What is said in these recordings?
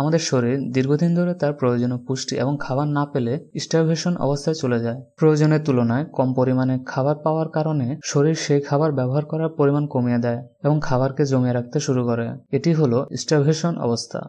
আমাদের শরীর দীর্ঘদিন ধরে তার প্রয়োজনীয় পুষ্টি এবং খাবার না পেলে স্টারভেশন অবস্থায় চলে যায়। প্রয়োজনের তুলনায় কম পরিমাণে খাবার পাওয়ার কারণে শরীর সেই খাবার ব্যবহার করার পরিমাণ কমিয়ে দেয় এবং খাবারকে জমিয়ে রাখতে শুরু করে। এটি হলো স্টারভেশন অবস্থা।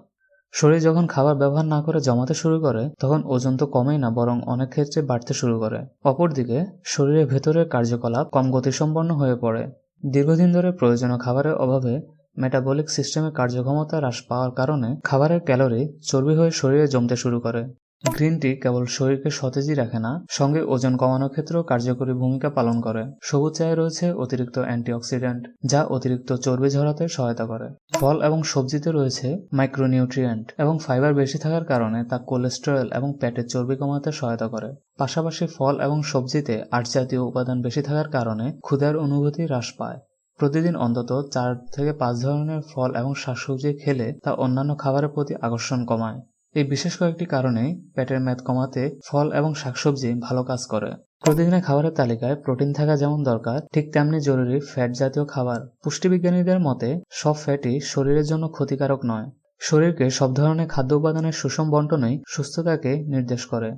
শরীর যখন খাবার ব্যবহার না করে জমাতে শুরু করে, তখন ওজন তো কমেই না, বরং অনেক ক্ষেত্রে বাড়তে শুরু করে। অপরদিকে, শরীরের ভেতরের কার্যকলাপ কম গতিসম্পন্ন হয়ে পড়ে। দীর্ঘদিন ধরে প্রয়োজনীয় খাবারের অভাবে মেটাবলিক সিস্টেমের কার্যক্ষমতা হ্রাস পাওয়ার কারণে খাবারের ক্যালোরি চর্বি হয়ে শরীরে জমতে শুরু করে। গ্রিন টি কেবল শরীরকে সতেজই রাখে না, সঙ্গে ওজন কমানোর ক্ষেত্রেও কার্যকরী ভূমিকা পালন করে। সবুজ চায়ে রয়েছে অতিরিক্ত অ্যান্টিঅক্সিডেন্ট, যা অতিরিক্ত চর্বি ঝরাতে সহায়তা করে। ফল এবং সবজিতে রয়েছে মাইক্রোনিউট্রিয়েন্ট এবং ফাইবার বেশি থাকার কারণে তা কোলেস্টেরল এবং পেটের চর্বি কমাতে সহায়তা করে। পাশাপাশি ফল এবং সবজিতে আট জাতীয় উপাদান বেশি থাকার কারণে ক্ষুধার অনুভূতি হ্রাস পায়। প্রতিদিন অন্তত চার থেকে পাঁচ ধরনের ফল এবং শাকসবজি খেলে তা অন্যান্য খাবারের প্রতি আকর্ষণ কমায়। এই বিশেষ কয়েকটি কারণেই পেটের মেদ কমাতে ফল এবং শাকসবজি ভালো কাজ করে। প্রতিদিনের খাবারের তালিকায় প্রোটিন থাকা যেমন দরকার, ঠিক তেমনি জরুরি ফ্যাট জাতীয় খাবার। পুষ্টিবিজ্ঞানীদের মতে, সব ফ্যাটই শরীরের জন্য ক্ষতিকারক নয়। শরীরকে সব ধরনের খাদ্য উপাদানের সুষম বন্টনই সুস্থতাকে নির্দেশ করে।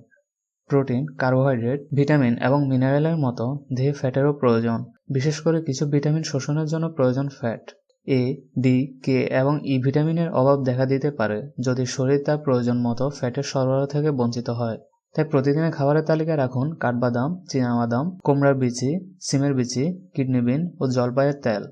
প্রোটিন, কার্বোহাইড্রেট, ভিটামিন এবং মিনারেলের মতো দেহে ফ্যাটেরও প্রয়োজন, বিশেষ করে কিছু ভিটামিন শোষণের জন্য প্রয়োজন ফ্যাট। এ, ডি, কে এবং ই ভিটামিনের অভাব দেখা দিতে পারে যদি শরীর তার প্রয়োজন মতো ফ্যাটের সরবরাহ থেকে বঞ্চিত হয়। তাই প্রতিদিনের খাবারের তালিকায় রাখুন কাঠবাদাম, চীনাবাদাম, কুমড়ার বিচি, সিমের বিচি, কিডনি বিন ও জলপাইয়ের তেল।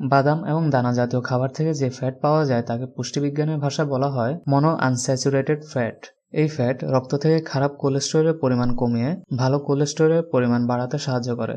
বাদাম এবং দানা জাতীয় খাবার থেকে যে ফ্যাট পাওয়া যায় তাকে পুষ্টিবিজ্ঞানের ভাষায় বলা হয় মনো আনস্যাচুরেটেড ফ্যাট। এই ফ্যাট রক্ত থেকে খারাপ কোলেস্টেরলের পরিমাণ কমিয়ে ভালো কোলেস্টেরলের পরিমাণ বাড়াতে সাহায্য করে।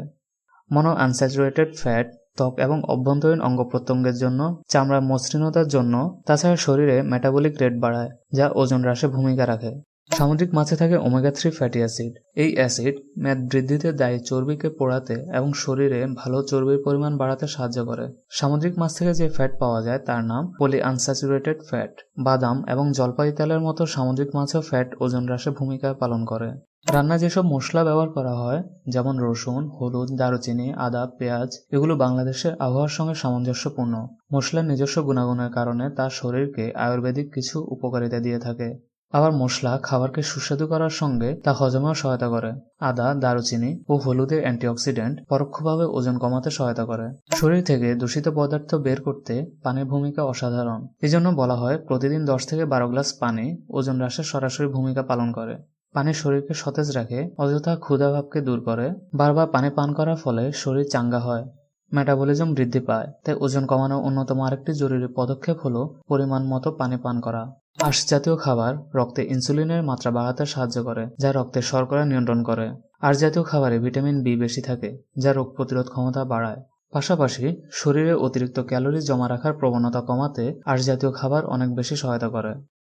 মনো আনস্যাচুরেটেড ফ্যাট ত্বক এবং অভ্যন্তরীণ অঙ্গ প্রত্যঙ্গের জন্য চামড়ার মসৃণতার জন্য, তাছাড়া শরীরে মেটাবলিক রেট বাড়ায়, যা ওজন হ্রাসে ভূমিকা রাখে। সামুদ্রিক মাছে থাকে ওমেগা থ্রি ফ্যাটি অ্যাসিড এই অ্যাসিড মেদ বৃদ্ধিতে দায়ী চর্বিকে পোড়াতে এবং শরীরে ভালো চর্বির পরিমাণ বাড়াতে সাহায্য করে। সামুদ্রিক মাছ থেকে যে ফ্যাট পাওয়া যায় তার নাম পলি আনস্যাচুরেটেড ফ্যাট বাদাম এবং জলপাই তেলের মতো সামুদ্রিক মাছেও ফ্যাট ওজন হ্রাসে ভূমিকা পালন করে। রান্নায় যেসব মশলা ব্যবহার করা হয়, যেমন রসুন, হলুদ, দারুচিনি, আদা, পেঁয়াজ, এগুলো বাংলাদেশের আবহাওয়ার সঙ্গে সামঞ্জস্যপূর্ণ। মশলার নিজস্ব গুণাগুণের কারণে তার শরীরকে আয়ুর্বেদিক কিছু উপকারিতা দিয়ে থাকে। আবার মশলা, খাবারকে সুস্বাদু করার সঙ্গে তা হজমেও সহায়তা করে। আদা, দারুচিনি ও হলুদের অ্যান্টিঅক্সিডেন্ট পরোক্ষভাবে ওজন কমাতে সহায়তা করে। শরীর থেকে দূষিত পদার্থ বের করতে পানির ভূমিকা অসাধারণ। এজন্য বলা হয়, প্রতিদিন দশ থেকে বারো গ্লাস পানি ওজন হ্রাসে সরাসরি ভূমিকা পালন করে। পানি শরীরকে সতেজ রাখে, অযথা ক্ষুধাভাবকে দূর করে। বারবার পানি পান করার ফলে শরীর চাঙ্গা হয়। মেটাবলিজম বৃদ্ধি পায়। তাই ওজন কমানোর অন্যতম আরেকটি জরুরি পদক্ষেপ হলো পরিমাণ মতো পানি পান করা। আঁশ জাতীয় খাবার রক্তে ইনসুলিনের মাত্রা বাড়াতে সাহায্য করে, যা রক্তের শর্করা নিয়ন্ত্রণ করে। আর জাতীয় খাবারে ভিটামিন বি বেশি থাকে, যা রোগ প্রতিরোধ ক্ষমতা বাড়ায়। পাশাপাশি, শরীরে অতিরিক্ত ক্যালোরি জমা রাখার প্রবণতা কমাতে আঁশ জাতীয় খাবার অনেক বেশি সহায়তা করে।